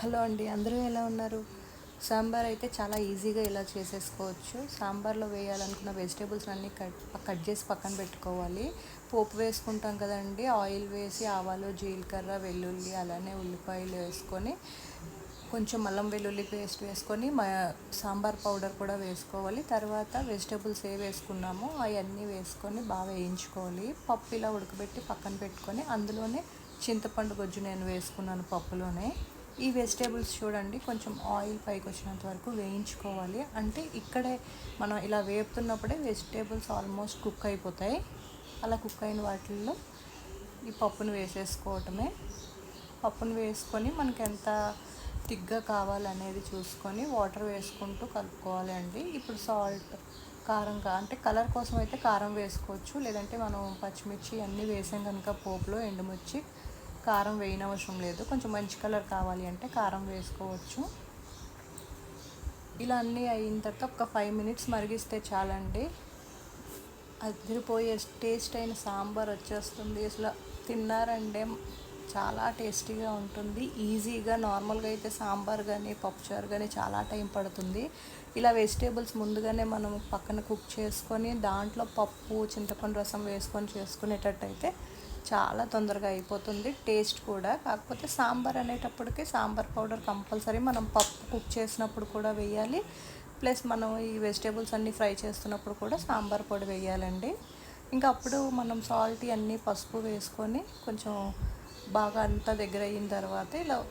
Hello అండి అందరూ ఎలా ఉన్నారు? సాంబార్ అయితే చాలా ఈజీగా ఇలా చేసేసుకోవచ్చు. సాంబార్లో వేయాలనుకున్న వెజిటేబుల్స్ అన్నీ కట్ కట్ చేసి పక్కన పెట్టుకోవాలి. పోపు వేసుకుంటాం కదండి ఆయిల్ వేసి ఆవాలు జీలకర్ర వెల్లుల్లి అలానే ఉల్లిపాయలు వేసుకొని కొంచెం అల్లం వెల్లుల్లి పేస్ట్ వేసుకొని మా సాంబార్ పౌడర్ కూడా వేసుకోవాలి. తర్వాత వెజిటేబుల్స్ ఏ వేసుకున్నామో అవన్నీ వేసుకొని బాగా వేయించుకోవాలి. పప్పు ఇలా ఉడకబెట్టి పక్కన పెట్టుకొని అందులోనే చింతపండు గొజ్జు నేను వేసుకున్నాను పప్పులోనే. ఈ వెజిటేబుల్స్ చూడండి కొంచెం ఆయిల్ పైకి వచ్చినంత వరకు వేయించుకోవాలి. అంటే ఇక్కడే మనం ఇలా వేపుతున్నప్పుడే వెజిటేబుల్స్ ఆల్మోస్ట్ కుక్ అయిపోతాయి. అలా కుక్ అయిన వాటిల్లో ఈ పప్పును వేసేసుకోవటమే. పప్పును వేసుకొని మనకి ఎంత థిక్గా కావాలనేది చూసుకొని వాటర్ వేసుకుంటూ కలుపుకోవాలి అండి. ఇప్పుడు సాల్ట్ కారం కా అంటే కలర్ కోసం అయితే కారం వేసుకోవచ్చు. లేదంటే మనం పచ్చిమిర్చి అన్నీ వేసాం కనుక పోపులో ఎండుమిర్చి కారం వేయనవసరం లేదు. కొంచెం మంచి కలర్ కావాలి అంటే కారం వేసుకోవచ్చు. ఇలా అన్నీ అయిన తర్వాత ఒక ఫైవ్ మినిట్స్ మరిగిస్తే చాలండి. అదిరిపోయే టేస్ట్ అయిన సాంబార్ వచ్చేస్తుంది. అసలు తిన్నారంటే చాలా టేస్టీగా ఉంటుంది. ఈజీగా నార్మల్గా అయితే సాంబార్ కానీ పప్పుచారు కానీ చాలా టైం పడుతుంది. ఇలా వెజిటేబుల్స్ ముందుగానే మనం పక్కన కుక్ చేసుకొని దాంట్లో పప్పు చింతపండు రసం వేసుకొని చేసుకునేటట్టయితే చాలా తొందరగా అయిపోతుంది. టేస్ట్ కూడా. కాకపోతే సాంబార్ అనేటప్పటికి సాంబార్ పౌడర్ కంపల్సరీ మనం పప్పు కుక్ చేసినప్పుడు కూడా వేయాలి. ప్లస్ మనం ఈ వెజిటేబుల్స్ అన్నీ ఫ్రై చేస్తున్నప్పుడు కూడా సాంబార్ పొడి వేయాలండి. ఇంకా అప్పుడు మనం సాల్ట్ అన్నీ పసుపు వేసుకొని కొంచెం బాగా అంతా దగ్గర అయిన తర్వాత ఇలా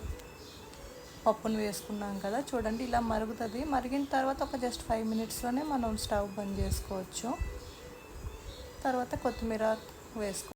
పప్పును వేసుకున్నాం కదా. చూడండి ఇలా మరుగుతుంది. మరిగిన తర్వాత ఒక జస్ట్ ఫైవ్ మినిట్స్లోనే మనం స్టవ్ బంద్ చేసుకోవచ్చు. తర్వాత కొత్తిమీర వేసుకో